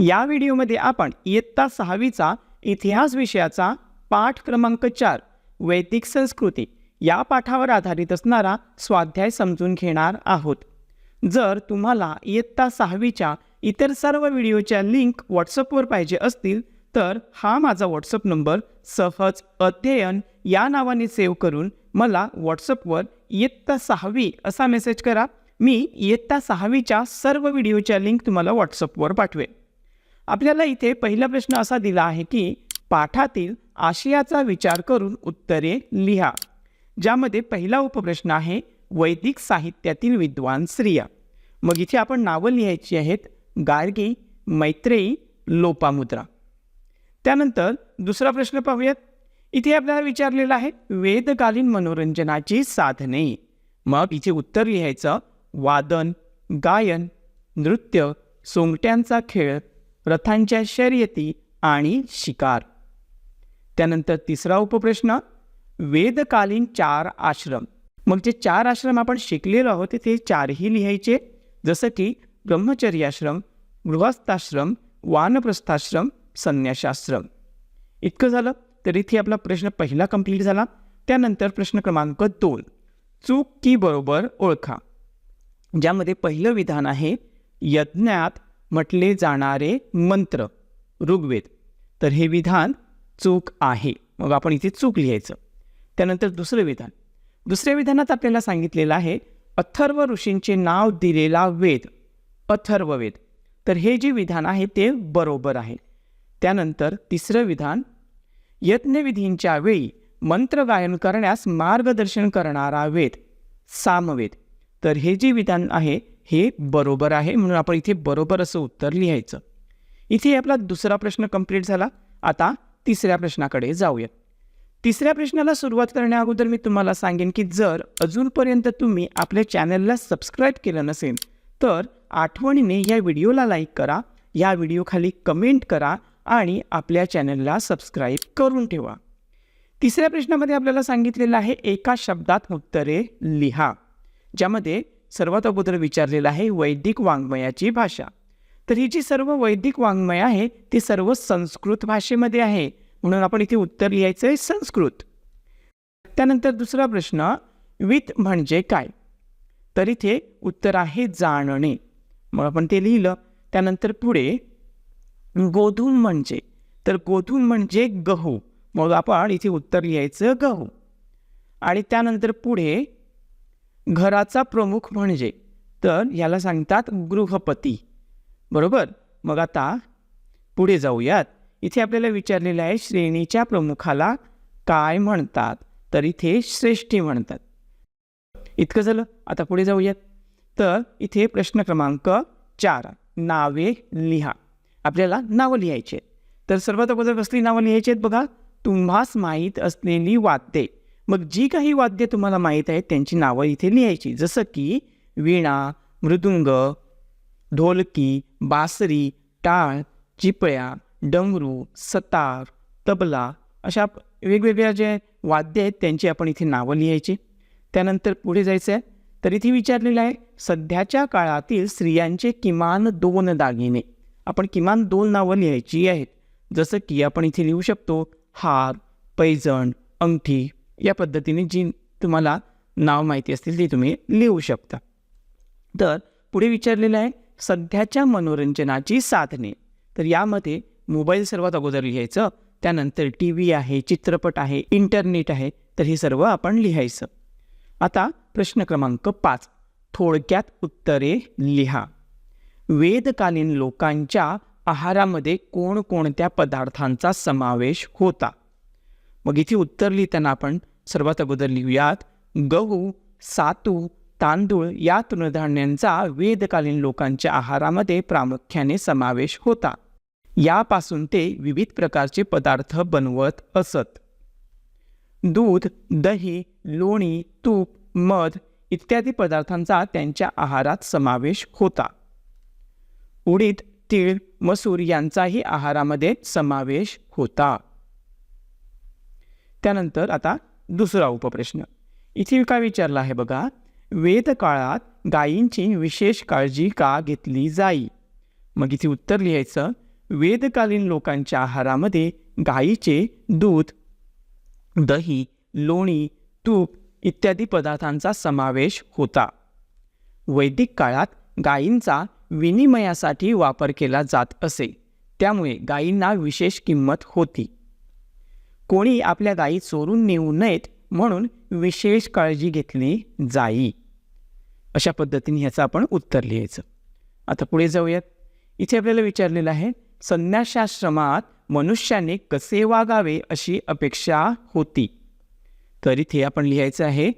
या व्हिडिओमध्ये आपण इयत्ता सहावीचा इतिहास विषयाचा पाठ क्रमांक चार वैदिक संस्कृती या पाठावर आधारित असणारा स्वाध्याय समजून घेणार आहोत. जर तुम्हाला इयत्ता सहावीच्या इतर सर्व व्हिडिओच्या लिंक व्हॉट्सअपवर पाहिजे असतील तर हा माझा व्हॉट्सअप नंबर सहज अध्ययन या नावाने सेव्ह करून मला व्हॉट्सअपवर इयत्ता सहावी असा मेसेज करा. मी इयत्ता सहावीच्या सर्व व्हिडिओच्या लिंक तुम्हाला व्हॉट्सअपवर पाठवेन. आपल्याला इथे पहिला प्रश्न असा दिला आहे की पाठातील आशयाचा विचार करून उत्तरे लिहा ज्यामध्ये पहिला उपप्रश्न आहे वैदिक साहित्यातील विद्वान स्त्रिया. मग इथे आपण नावं लिहायची आहेत गार्गी मैत्रेयी लोपामुद्रा. त्यानंतर दुसरा प्रश्न पाहूयात. इथे आपल्याला विचारलेला आहे वेदकालीन मनोरंजनाची साधने. मग इथे उत्तर लिहायचं वादन गायन नृत्य सोंगट्यांचा खेळ रथांच्या शर्यती आणि शिकार. त्यानंतर तिसरा उपप्रश्न वेदकालीन चार आश्रम. मग जे चार आश्रम आपण शिकलेलो आहोत ते चारही लिहायचे. जसं की ब्रह्मचर्याश्रम गृहस्थाश्रम वानप्रस्थाश्रम संन्यासाश्रम इतकं झालं तर इथे आपला प्रश्न पहिला कंप्लीट झाला. त्यानंतर प्रश्न क्रमांक दोन चूक की बरोबर ओळखा. ज्यामध्ये पहिलं विधान आहे यज्ञात म्हटले जाणारे मंत्र ऋग्वेद. तर हे विधान चूक आहे. मग आपण इथे चूक लिहायचं. त्यानंतर दुसरं विधान. दुसऱ्या विधानात आपल्याला सांगितलेलं आहे अथर्व ऋषींचे नाव दिलेला वेद अथर्ववेद तर हे जे विधान आहे ते बरोबर आहे. त्यानंतर तिसरं विधान यज्ञविधींच्या वेळी मंत्र गायन करण्यास मार्गदर्शन करणारा वेद सामवेद. तर हे जे विधान आहे हे बरोबर आहे म्हणून आपण इथे बरोबर असं उत्तर लिहायचं. इथे आपला दुसरा प्रश्न कंप्लीट झाला. आता तिसऱ्या प्रश्नाकडे जाऊया तिसऱ्या प्रश्नाला सुरुवात करण्या अगोदर मी तुम्हाला सांगेन की जर अजूनपर्यंत तुम्ही आपल्या चॅनलला सबस्क्राईब केलं नसेल तर आठवणीने या व्हिडिओला लाईक करा या व्हिडिओखाली कमेंट करा आणि आपल्या चॅनलला सबस्क्राईब करून ठेवा. तिसऱ्या प्रश्नामध्ये आपल्याला सांगितलेलं आहे एका शब्दात उत्तरे लिहा ज्यामध्ये सर्वात अगोदर विचारलेलं आहे वैदिक वाङ्मयाची भाषा. तर ही जी सर्व वैदिक वाङ्मय आहे ती सर्व संस्कृत भाषेमध्ये आहे. म्हणून आपण इथे उत्तर लिहायचं आहे संस्कृत. त्यानंतर दुसरा प्रश्न वित म्हणजे काय? तर इथे उत्तर आहे जाणणे. मग आपण ते लिहिलं. त्यानंतर पुढे गोधून म्हणजे. तर गोधून म्हणजे गहू. मग आपण इथे उत्तर लिहायचं गहू. आणि त्यानंतर पुढे घराचा प्रमुख म्हणजे तर याला सांगतात गृहपती. बरोबर? मग आता पुढे जाऊयात. इथे आपल्याला विचारलेलं आहे श्रेणीच्या प्रमुखाला काय म्हणतात? तर इथे श्रेष्ठी म्हणतात. इतकं झालं? आता पुढे जाऊयात. तर इथे प्रश्न क्रमांक चार. नावे लिहा. आपल्याला नावं लिहायची आहेत. तर सर्वात अगोदर कसली नावं लिहायची आहेत बघा? तुम्हास माहीत असलेली वाद्ये. मग जी काही वाद्य तुम्हाला माहीत आहेत त्यांची नावं इथे लिहायची. जसं की वीणा मृदुंग ढोलकी बासरी टाळ चिपळ्या डमरू सतार तबला अशा वेगवेगळ्या जे वाद्य आहेत त्यांची आपण इथे नावं लिहायची. त्यानंतर पुढे जायचं आहे तर इथे विचारलेलं आहे सध्याच्या काळातील स्त्रियांचे किमान दोन दागिने. आपण किमान दोन नावं लिहायची आहेत. जसं की आपण इथे लिहू शकतो हार पैजण अंगठी या पद्धतीने जी तुम्हाला नाव माहिती असतील ती तुम्ही लिहू शकता. तर पुढे विचारलेलं आहे सध्याच्या मनोरंजनाची साधने. तर यामध्ये मोबाईल सर्वात अगोदर लिहायचं त्यानंतर टी व्ही आहे चित्रपट आहे इंटरनेट आहे तर हे सर्व आपण लिहायचं. आता प्रश्न क्रमांक पाच थोडक्यात उत्तरे लिहा. वेदकालीन लोकांच्या आहारामध्ये कोणकोणत्या पदार्थांचा समावेश होता? मग इथे उत्तर लिहिताना आपण सर्वात अगोदर लिहूयात. गहू सातू तांदूळ या तृणधान्यांचा वेदकालीन लोकांच्या आहारामध्ये प्रामुख्याने समावेश होता. यापासून ते विविध प्रकारचे पदार्थ बनवत असत. दूध दही लोणी तूप मध इत्यादी पदार्थांचा त्यांच्या आहारात समावेश होता. उडीद तीळ मसूर यांचाही आहारामध्ये समावेश होता. त्यानंतर आता दुसरा उपप्रश्न. इथे काय विचारला आहे बघा. वेदकाळात गायींची विशेष काळजी का घेतली जाई? मग इथे उत्तर लिहायचं. वेदकालीन लोकांच्या आहारामध्ये गायीचे दूध दही लोणी तूप इत्यादी पदार्थांचा समावेश होता. वैदिक काळात गायींचा विनिमयासाठी वापर केला जात असे. त्यामुळे गायींना विशेष किंमत होती. कोणी आपल्या गायी चोरून नेऊ नयेत म्हणून विशेष काळजी घेतली जाई. अशा पद्धतीने ह्याचं आपण उत्तर लिहायचं. आता पुढे जाऊयात. इथे आपल्याला विचारलेलं आहे संन्यासाश्रमात मनुष्याने कसे वागावे अशी अपेक्षा होती? तर इथे आपण लिहायचं आहे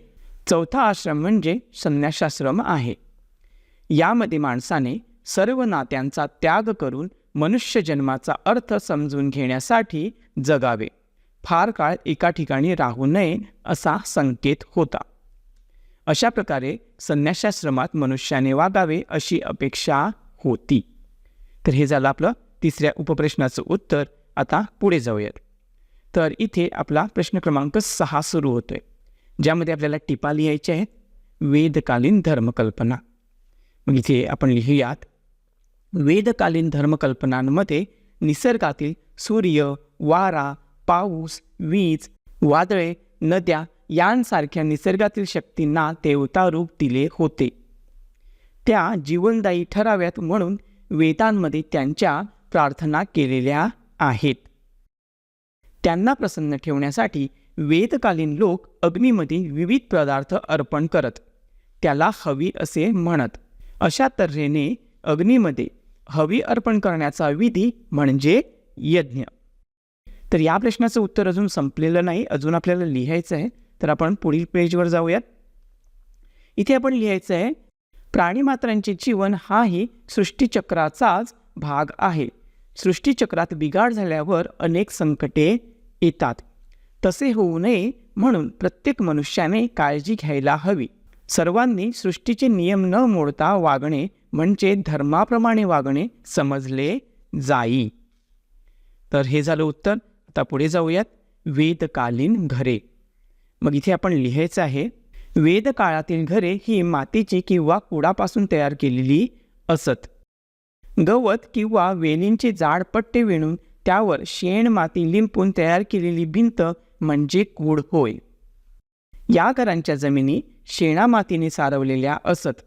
चौथा आश्रम म्हणजे संन्यासाश्रम आहे. यामध्ये माणसाने सर्व नात्यांचा त्याग करून मनुष्य जन्माचा अर्थ समजून घेण्यासाठी जगावे. फार काळ एका ठिकाणी राहू नये असा संकेत होता. अशा प्रकारे संन्यासाश्रमात मनुष्याने वागावे अशी अपेक्षा होती. तर हे झालं आपलं तिसऱ्या उपप्रश्नाचं उत्तर. आता पुढे जाऊयात. तर इथे आपला प्रश्न क्रमांक सहा सुरू होतोय. ज्यामध्ये आपल्याला टिपा लिहायच्या आहेत. वेदकालीन धर्मकल्पना. मग इथे आपण लिहूयात. वेदकालीन धर्मकल्पनांमध्ये निसर्गातील सूर्य वारा पाऊस वीज वादळे नद्या यांसारख्या निसर्गातील शक्तींना देवता रूप दिले होते. त्या जीवनदायी ठराव्यात म्हणून वेदांमध्ये त्यांच्या प्रार्थना केलेल्या आहेत. त्यांना प्रसन्न ठेवण्यासाठी वेदकालीन लोक अग्नीमध्ये विविध पदार्थ अर्पण करत त्याला हवी असे म्हणत. अशा तऱ्हेने अग्नीमध्ये हवी अर्पण करण्याचा विधी म्हणजे यज्ञ. तर या प्रश्नाचं उत्तर अजून संपलेलं नाही अजून आपल्याला लिहायचं आहे. तर आपण पुढील पेजवर जाऊयात. इथे आपण लिहायचं आहे प्राणीमात्रांचे जीवन हाही सृष्टीचक्राचाच भाग आहे. सृष्टीचक्रात बिघाड झाल्यावर अनेक संकटे येतात. तसे होऊ नये म्हणून प्रत्येक मनुष्याने काळजी घ्यायला हवी. सर्वांनी सृष्टीचे नियम न मोडता वागणे म्हणजे धर्माप्रमाणे वागणे समजले जाई. तर हे झालं उत्तर. आता पुढे जाऊयात. वेदकालीन घरे. मग इथे आपण लिहायचं आहे वेदकाळातील घरे ही मातीची किंवा कुडापासून तयार केलेली असत. गवत किंवा वेलींचे जाड पट्टे विणून त्यावर शेण माती लिंपून तयार केलेली भिंत म्हणजे कूड होय. या घरांच्या जमिनी शेणामातीने सारवलेल्या असत.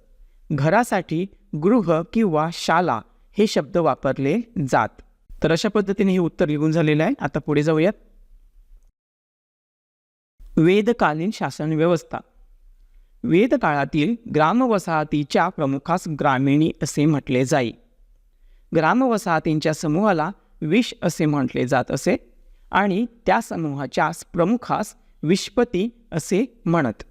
घरासाठी गृह किंवा शाला हे शब्द वापरले जात. तर अशा पद्धतीने हे उत्तर लिहून झालेलं आहे. आता पुढे जाऊयात. वेदकालीन शासन व्यवस्था. वेदकाळातील ग्रामवसाहतीच्या प्रमुखास ग्रामीणी असे म्हटले जाई. ग्रामवसाहतींच्या समूहाला विष असे म्हटले जात असे आणि त्या समूहाच्या प्रमुखास विष्पती असे म्हणत.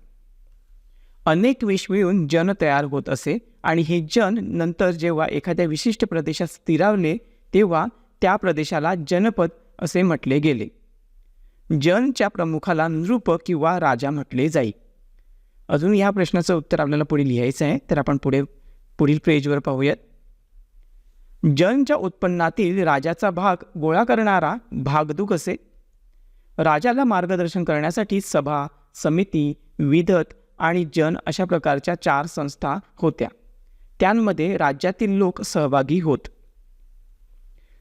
अनेक विष मिळून जन तयार होत असे आणि हे जन नंतर जेव्हा एखाद्या विशिष्ट प्रदेशात स्थिरावले तेव्हा त्या प्रदेशाला जनपद असे म्हटले गेले. जनच्या प्रमुखाला नृप किंवा राजा म्हटले जाई. अजून या प्रश्नाचं उत्तर आपल्याला पुढे लिहायचं आहे तर आपण पुढे पुढील पेजवर पाहूयात. जनच्या उत्पन्नातील राजाचा भाग गोळा करणारा भागदूक असे. राजाला मार्गदर्शन करण्यासाठी सभा समिती विधत आणि जन अशा प्रकारच्या चार संस्था होत्या. त्यांमध्ये राज्यातील लोक सहभागी होत.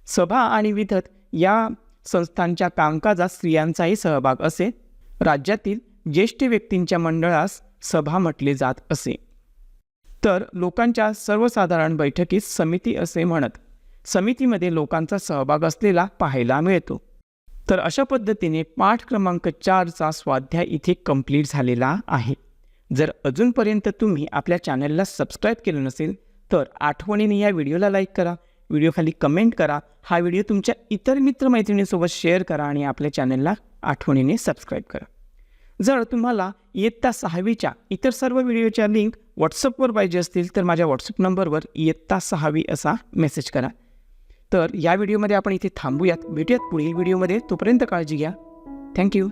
सभा आणि विधत या संस्थांच्या कामकाजात स्त्रियांचाही सहभाग असे. राज्यातील ज्येष्ठ व्यक्तींच्या मंडळास सभा म्हटले जात असे. तर लोकांच्या सर्वसाधारण बैठकीस समिती असे म्हणत समितीमध्ये लोकांचा सहभाग असलेला पाहायला मिळतो. तर अशा पद्धतीने पाठ क्रमांक चारचा स्वाध्याय इथे कंप्लीट झालेला आहे. जर अजूनपर्यंत तुम्ही आपल्या चॅनलला सबस्क्राईब केलं नसेल तर आठवणीने या व्हिडिओला लाईक करा व्हिडिओखाली कमेंट करा. हा व्हिडिओ तुमच्या इतर मित्रमैत्रिणींसोबत शेअर करा आणि आपल्या चॅनलला आठवणीने सबस्क्राईब करा. जर तुम्हाला इयत्ता सहावीच्या इतर सर्व व्हिडिओच्या लिंक व्हॉट्सअपवर पाहिजे असतील तर माझ्या व्हॉट्सअप नंबरवर इयत्ता सहावी असा मेसेज करा. तर या व्हिडिओमध्ये आपण इथे थांबूयात भेटूयात पुढील व्हिडिओमध्ये. तोपर्यंत काळजी घ्या. थँक्यू